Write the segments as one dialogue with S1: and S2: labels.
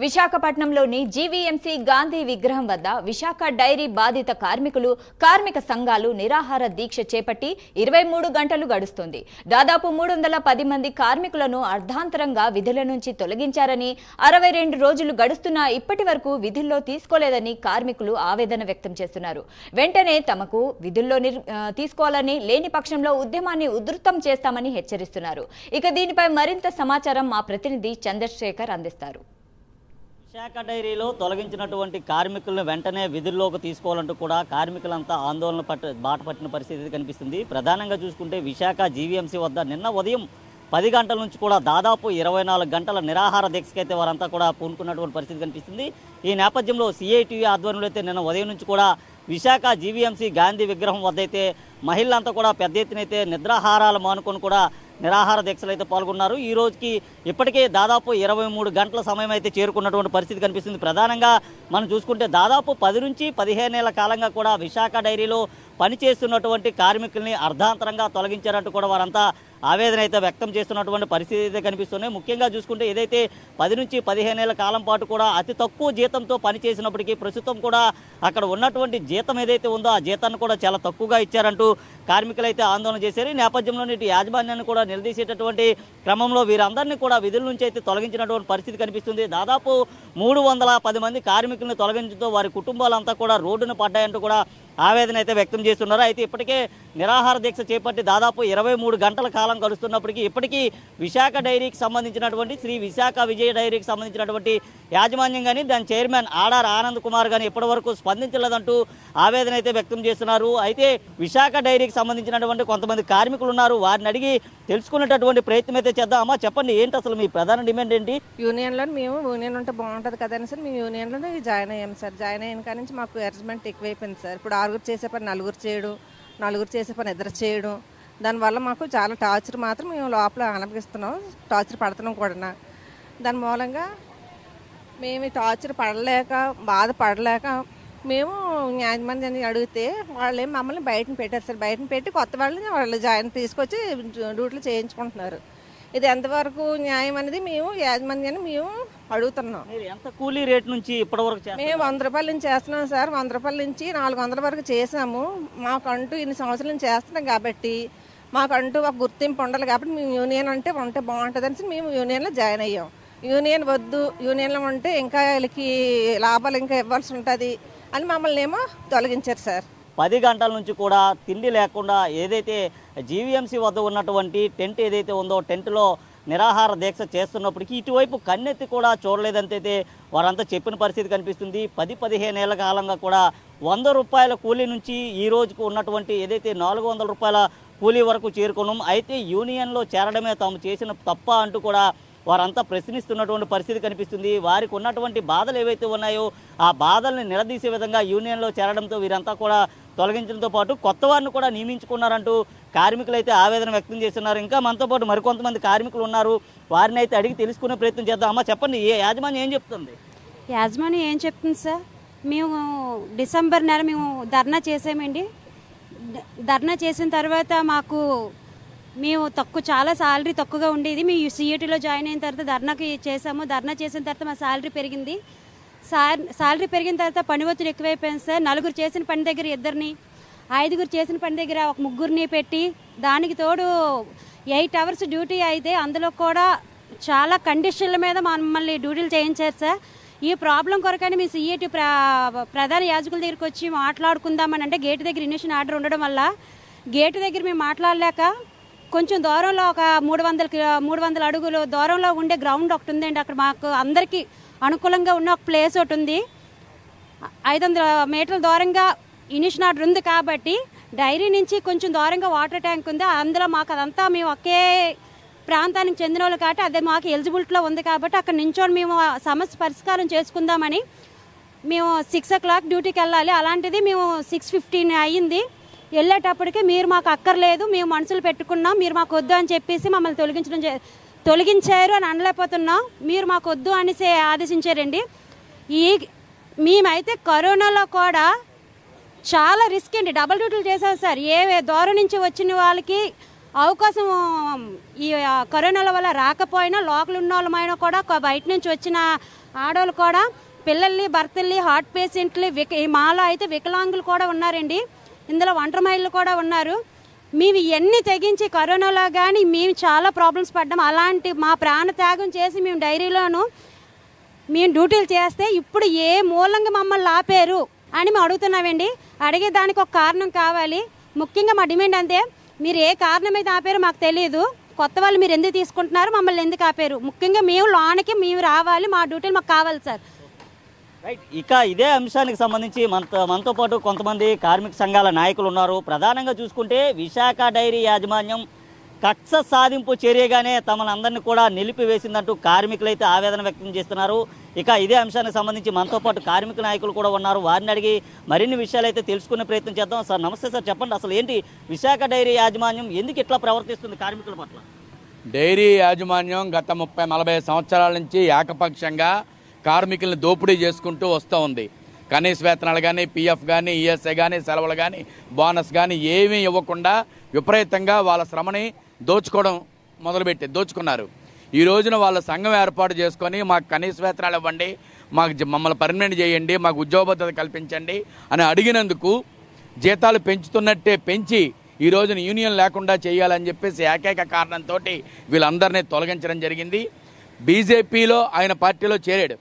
S1: విశాఖపట్నంలోని జీవీఎంసీ గాంధీ విగ్రహం వద్ద విశాఖ డైరీ బాధిత కార్మికులు కార్మిక సంఘాలు నిరాహార దీక్ష చేపట్టి ఇరవై మూడు గంటలు గడుస్తుంది. దాదాపు మూడు వందల పది మంది కార్మికులను అర్ధాంతరంగా విధుల నుంచి తొలగించారని అరవై రెండు రోజులు గడుస్తున్నా ఇప్పటి వరకు విధుల్లో తీసుకోలేదని కార్మికులు ఆవేదన వ్యక్తం చేస్తున్నారు. వెంటనే తమకు విధుల్లో నిర్- తీసుకోవాలని లేని పక్షంలో ఉద్యమాన్ని ఉధృతం చేస్తామని హెచ్చరిస్తున్నారు. ఇక దీనిపై మరింత సమాచారం మా ప్రతినిధి చంద్రశేఖర్ అందిస్తారు.
S2: విశాఖ డైరీలో తొలగించినటువంటి కార్మికులను వెంటనే విధుల్లోకి తీసుకోవాలంటూ కూడా కార్మికులంతా ఆందోళన పట్ట బాట పట్టిన పరిస్థితి కనిపిస్తుంది. ప్రధానంగా చూసుకుంటే విశాఖ జీవీఎంసీ వద్ద నిన్న ఉదయం పది గంటల నుంచి కూడా దాదాపు ఇరవై నాలుగు గంటల నిరాహార దీక్షకైతే వారంతా కూడా పూనుకున్నటువంటి పరిస్థితి కనిపిస్తుంది. ఈ నేపథ్యంలో సిఐటియు ఆధ్వర్యంలో అయితే నిన్న ఉదయం నుంచి కూడా విశాఖ జీవీఎంసీ గాంధీ విగ్రహం వద్ద అయితే మహిళలంతా కూడా పెద్ద ఎత్తున అయితే నిద్రాహారాలు మానుకొని కూడా నిరాహార దీక్షలు అయితే పాల్గొన్నారు. ఈ రోజుకి ఇప్పటికే దాదాపు ఇరవై మూడు గంటల సమయం అయితే చేరుకున్నటువంటి పరిస్థితి కనిపిస్తుంది. ప్రధానంగా మనం చూసుకుంటే దాదాపు పది నుంచి పదిహేను నెలల కాలంగా కూడా విశాఖ డైరీలో పనిచేస్తున్నటువంటి కార్మికుల్ని అర్ధాంతరంగా తొలగించారంటూ కూడా వారంతా ఆవేదన అయితే వ్యక్తం చేస్తున్నటువంటి పరిస్థితి అయితే కనిపిస్తున్నాయి. ముఖ్యంగా చూసుకుంటే ఏదైతే పది నుంచి పదిహేను ఏళ్ళ కాలం పాటు కూడా అతి తక్కువ జీతంతో పనిచేసినప్పటికీ ప్రస్తుతం కూడా అక్కడ ఉన్నటువంటి జీతం ఏదైతే ఉందో ఆ జీతాన్ని కూడా చాలా తక్కువగా ఇచ్చారంటూ కార్మికులు అయితే ఆందోళన చేశారు. ఈ నేపథ్యంలో ఇటు యాజమాన్యాన్ని కూడా నిలదీసేటటువంటి క్రమంలో వీరందరినీ కూడా విధుల నుంచి అయితే తొలగించినటువంటి పరిస్థితి కనిపిస్తుంది. దాదాపు మూడు వందల పది మంది కార్మికులను తొలగించడంతో వారి కుటుంబాలంతా కూడా రోడ్డున పడ్డాయంటూ కూడా ఆవేదన అయితే వ్యక్తం చేస్తున్నారు. అయితే ఇప్పటికే నిరాహార దీక్ష చేపట్టి దాదాపు ఇరవై మూడు గంటల కాలం గడుస్తున్నప్పటికీ ఇప్పటికీ విశాఖ డైరీకి సంబంధించినటువంటి శ్రీ విశాఖ విజయ డైరీకి సంబంధించినటువంటి యాజమాన్యం కానీ దాని చైర్మన్ ఆడార్ ఆనంద్ కుమార్ కానీ ఇప్పటివరకు స్పందించలేదంటూ ఆవేదన అయితే వ్యక్తం చేస్తున్నారు. అయితే విశాఖ డైరీకి సంబంధించినటువంటి కొంతమంది కార్మికులు ఉన్నారు. వారిని అడిగి తెలుసుకునేటటువంటి ప్రయత్నం అయితే చేద్దాం చెప్పండి ఏంటి అసలు మీ ప్రధాన డిమాండ్ ఏంటి?
S3: యూనియన్లో మేము యూనియన్ ఉంటే బాగుంటుంది కదా అని సార్. మేము యూనియన్లో జాయిన్ అయ్యాం సార్. జాయిన్ అయిన కాడి నుంచి మాకు అరేంజ్మెంట్ ఎక్కువైపోయింది సార్. ఇప్పుడు ఆరుగురు చేసే పని నలుగురు చేయడం నలుగురు చేసే పని ఇద్దరు చేయడం దానివల్ల మాకు చాలా టార్చర్ మాత్రం మేము లోపల అనుభవిస్తున్నాం టార్చర్ పడుతున్నాం కూడా దాని మూలంగా మేము టార్చర్ పడలేక బాధపడలేక మేము యాజమాన్యాన్ని అడిగితే వాళ్ళు మమ్మల్ని బయటని పెట్టారు సార్. బయటని పెట్టి కొత్త వాళ్ళని వాళ్ళు జాయిన్ తీసుకొచ్చి డ్యూటీలు చేయించుకుంటున్నారు. ఇది ఎంతవరకు న్యాయం అనేది మేము యాజమాన్యాన్ని మేము అడుగుతున్నాం.
S2: ఎంత కూలీ రేట్ నుంచి ఇప్పటివరకు
S3: మేము వంద రూపాయల నుంచి చేస్తున్నాం సార్. వంద రూపాయల నుంచి నాలుగు వందల వరకు చేసాము మాకంటూ ఇన్ని సంవత్సరాల నుంచి చేస్తున్నాం కాబట్టి మాకంటూ ఒక గుర్తింపు ఉండాలి కాబట్టి మేము యూనియన్ అంటే ఉంటే బాగుంటుంది అనేసి మేము యూనియన్లో జాయిన్ అయ్యాం. యూనియన్ వద్దు యూనియన్లో ఉంటే ఇంకా వీళ్ళకి లాభాలు ఇంకా ఇవ్వాల్సి ఉంటుంది అని మమ్మల్ని ఏమో తొలగించారు సార్.
S2: పది గంటల నుంచి కూడా తిండి లేకుండా ఏదైతే జీవీఎంసీ వద్ద ఉన్నటువంటి టెంట్ ఏదైతే ఉందో టెంట్లో నిరాహార దీక్ష చేస్తున్నప్పటికీ ఇటువైపు కన్నెత్తి కూడా చూడలేదంతైతే వారంతా చెప్పిన పరిస్థితి కనిపిస్తుంది. పది పదిహేను ఏళ్ళ కాలంగా కూడా వంద రూపాయల కూలీ నుంచి ఈ రోజుకు ఉన్నటువంటి ఏదైతే నాలుగు వందల రూపాయల కూలీ వరకు చేరుకున్నాం అయితే యూనియన్లో చేరడమే తాము చేసిన తప్ప అంటూ కూడా వారంతా ప్రశ్నిస్తున్నటువంటి పరిస్థితి కనిపిస్తుంది. వారికి ఉన్నటువంటి బాధలు ఏవైతే ఉన్నాయో ఆ బాధల్ని నిలదీసే విధంగా యూనియన్లో చేరడంతో వీరంతా కూడా తొలగించడంతో పాటు కొత్త వారిని కూడా నియమించుకున్నారంటూ కార్మికులు అయితే ఆవేదన వ్యక్తం చేస్తున్నారు. ఇంకా మనతో పాటు మరికొంతమంది కార్మికులు ఉన్నారు. వారిని అయితే అడిగి తెలుసుకునే ప్రయత్నం చేద్దాం. అమ్మా చెప్పండి ఏ యాజమాన్యం ఏం చెప్తుంది?
S4: యాజమాన్యం ఏం చెప్తుంది సార్? మేము డిసెంబర్ నెల మేము ధర్నా చేసామండి. ధర్నా చేసిన తర్వాత మాకు మేము తక్కువ చాలా శాలరీ తక్కువగా ఉండేది. మేము సిఈటీలో జాయిన్ అయిన తర్వాత ధర్నాకి చేసాము ధర్నా చేసిన తర్వాత మా శాలరీ పెరిగింది. సార్ శాలరీ పెరిగిన తర్వాత పని ఒత్తిడి ఎక్కువైపోయింది సార్. నలుగురు చేసిన పని దగ్గర ఇద్దరిని ఐదుగురు చేసిన పని దగ్గర ఒక ముగ్గురిని పెట్టి దానికి తోడు ఎయిట్ అవర్స్ డ్యూటీ అయితే అందులో కూడా చాలా కండిషన్ల మీద మమ్మల్ని డ్యూటీలు చేయించారు సార్. ఈ ప్రాబ్లం కొరకని మీ సిఐటి ప్ర ప్రధాన యాజకుల దగ్గరికి వచ్చి మాట్లాడుకుందామని అంటే గేట్ దగ్గర ఇనిషన్ ఆర్డర్ ఉండడం వల్ల గేట్ దగ్గర మేము మాట్లాడలేక కొంచెం దూరంలో ఒక మూడు వందల మూడు వందల అడుగులు దూరంలో ఉండే గ్రౌండ్ ఒకటి ఉందండి. అక్కడ మాకు అందరికీ అనుకూలంగా ఉన్న ఒక ప్లేస్ ఒకటి ఉంది. ఐదు వందల మీటర్ల దూరంగా ఇనిషన్ ఆర్డర్ ఉంది కాబట్టి డైరీ నుంచి కొంచెం దూరంగా వాటర్ ట్యాంక్ ఉంది. అందులో మాకు అదంతా మేము ఒకే ప్రాంతానికి చెందిన వాళ్ళు కాబట్టి అదే మాకు ఎలిజిబిలిటీలో ఉంది కాబట్టి అక్కడ నించోని మేము సమస్య పరిష్కారం చేసుకుందామని మేము సిక్స్ ఓ క్లాక్ డ్యూటీకి వెళ్ళాలి. అలాంటిది మేము సిక్స్ ఫిఫ్టీన్ అయ్యింది. వెళ్ళేటప్పటికి మీరు మాకు అక్కర్లేదు మేము మనసులు పెట్టుకున్నాం మీరు మాకు వద్దు అని చెప్పేసి మమ్మల్ని తొలగించడం తొలగించారు అని అనలేకపోతున్నాం. మీరు మాకు వద్దు అనేసి ఆదేశించారండి. ఈ మేమైతే కరోనాలో కూడా చాలా రిస్క్ అండి. డబల్ డ్యూటీలు చేసాం సార్. ఏ దూరం నుంచి వచ్చిన వాళ్ళకి అవకాశం ఈ కరోనాల వల్ల రాకపోయినా లోకల్ ఉన్న వాళ్ళమైనా కూడా బయట నుంచి వచ్చిన ఆడవాళ్ళు కూడా పిల్లల్ని భర్తల్ని హార్ట్ పేషెంట్లు విక ఈ మాలో అయితే వికలాంగులు కూడా ఉన్నారండి. ఇందులో ఒంటరి మైళ్ళు కూడా ఉన్నారు. మేము ఇవన్నీ తెగించి కరోనాలో కానీ మేము చాలా ప్రాబ్లమ్స్ పడ్డాం. అలాంటి మా ప్రాణ త్యాగం చేసి మేము డైరీలోను మేము డ్యూటీలు చేస్తే ఇప్పుడు ఏ మూలంగా మమ్మల్ని ఆపారు అని మేము అడుగుతున్నామండి. అడిగే దానికి ఒక కారణం కావాలి. ముఖ్యంగా మా డిమాండ్ అంతే. మీరు ఏ కారణం అయితే ఆపారో మాకు తెలియదు కొత్త వాళ్ళు మీరు ఎందుకు తీసుకుంటున్నారు? మమ్మల్ని ఎందుకు ఆపారు? ముఖ్యంగా మేము లోనకి మేము రావాలి మా డ్యూటీలు మాకు కావాలి సార్.
S2: రైట్. ఇక ఇదే అంశానికి సంబంధించి మనతో మనతో పాటు కొంతమంది కార్మిక సంఘాల నాయకులు ఉన్నారు. ప్రధానంగా చూసుకుంటే విశాఖ డైరీ యాజమాన్యం కక్ష సాధింపు చర్యగానే తమను అందరినీ కూడా నిలిపివేసిందంటూ కార్మికులు అయితే ఆవేదన వ్యక్తం చేస్తున్నారు. ఇక ఇదే అంశానికి సంబంధించి మనతో పాటు కార్మిక నాయకులు కూడా ఉన్నారు. వారిని అడిగి మరిన్ని విషయాలు అయితే తెలుసుకునే ప్రయత్నం చేద్దాం. సార్ నమస్తే సార్ చెప్పండి. అసలు ఏంటి విశాఖ డైరీ యాజమాన్యం ఎందుకు ఇట్లా ప్రవర్తిస్తుంది కార్మికుల పట్ల?
S5: డైరీ యాజమాన్యం గత ముప్పై నలభై సంవత్సరాల నుంచి ఏకపక్షంగా కార్మికుల్ని దోపిడీ చేసుకుంటూ వస్తూ ఉంది. కనీస వేతనాలు కానీ పిఎఫ్ కానీ ఈఎస్ఐ కానీ సెలవులు కానీ బోనస్ కానీ ఏమీ ఇవ్వకుండా విపరీతంగా వాళ్ళ శ్రమని దోచుకోవడం మొదలుపెట్టి దోచుకున్నారు. ఈ రోజున వాళ్ళ సంఘం ఏర్పాటు చేసుకొని మాకు కనీస వేతనాలు ఇవ్వండి మాకు మమ్మల్ని పర్మనెంట్ చేయండి మాకు ఉద్యోగ భద్రత కల్పించండి అని అడిగినందుకు జీతాలు పెంచుతున్నట్టే పెంచి ఈ రోజున యూనియన్ లేకుండా చేయాలని చెప్పేసి ఏకైక కారణంతో వీళ్ళందరినీ తొలగించడం జరిగింది. బీజేపీలో ఆయన పార్టీలో చేరాడు.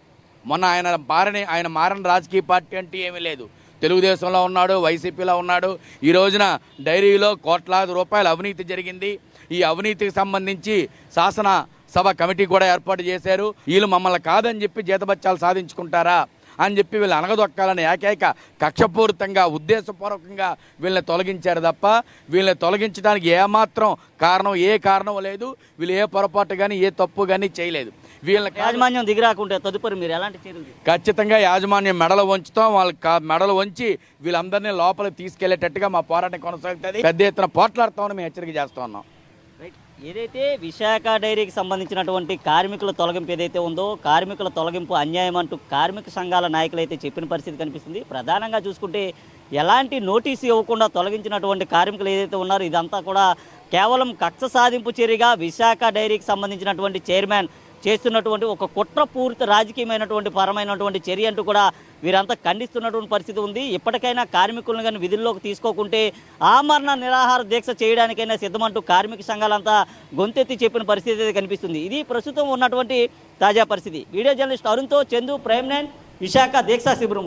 S5: మొన్న ఆయన మారని ఆయన మారని రాజకీయ పార్టీ అంటే ఏమీ లేదు. తెలుగుదేశంలో ఉన్నాడు వైసీపీలో ఉన్నాడు. ఈ రోజున డైరీలో కోట్లాది రూపాయల అవినీతి జరిగింది. ఈ అవినీతికి సంబంధించి శాసన సభ కమిటీ కూడా ఏర్పాటు చేశారు. వీళ్ళు మమ్మల్ని కాదని చెప్పి జీతబత్యాలు సాధించుకుంటారా అని చెప్పి వీళ్ళు అనగదొక్కాలని ఏకైక కక్షపూరితంగా ఉద్దేశపూర్వకంగా వీళ్ళని తొలగించారు తప్ప వీళ్ళని తొలగించడానికి ఏమాత్రం కారణం ఏ కారణం లేదు. వీళ్ళు ఏ పొరపాటు కానీ ఏ తప్పు కానీ చేయలేదు. వీళ్ళని కా-
S2: యాజమాన్యం దిగిరాకుంటే తదుపరి మీరు ఎలాంటి చర్యలు?
S5: ఖచ్చితంగా యాజమాన్యం మెడలు వంచుతాం. వాళ్ళ మెడలు వంచి వీళ్ళందరినీ లోపలికి తీసుకెళ్ళేటట్టుగా మా పోరాటం కొనసాగుతుంది. పెద్ద ఎత్తున పోట్లాడతామని మేము హెచ్చరిక చేస్తా ఉన్నాం.
S2: ఏదైతే విశాఖ డైరీకి సంబంధించినటువంటి కార్మికుల తొలగింపు ఏదైతే ఉందో కార్మికుల తొలగింపు అన్యాయం అంటూ కార్మిక సంఘాల నాయకులు అయితే చెప్పిన పరిస్థితి కనిపిస్తుంది. ప్రధానంగా చూసుకుంటే ఎలాంటి నోటీసు ఇవ్వకుండా తొలగించినటువంటి కార్మికులు ఏదైతే ఉన్నారో ఇదంతా కూడా కేవలం కక్ష సాధింపు చర్యగా విశాఖ డైరీకి సంబంధించినటువంటి చైర్మన్ చేస్తున్నటువంటి ఒక కుట్రపూరిత రాజకీయమైనటువంటి పరమైనటువంటి చర్య అంటూ కూడా వీరంతా ఖండిస్తున్నటువంటి పరిస్థితి ఉంది. ఇప్పటికైనా కార్మికులను కానీ విధుల్లోకి తీసుకోకుంటే ఆమరణ నిరాహార దీక్ష చేయడానికైనా సిద్ధమంటూ కార్మిక సంఘాలంతా గొంతెత్తి చెప్పిన పరిస్థితి అయితే కనిపిస్తుంది. ఇది ప్రస్తుతం ఉన్నటువంటి తాజా పరిస్థితి. వీడియో జర్నలిస్ట్ అరుణ్తో చందు ప్రైమ్ నైన్ విశాఖ దీక్షా శిబిరం.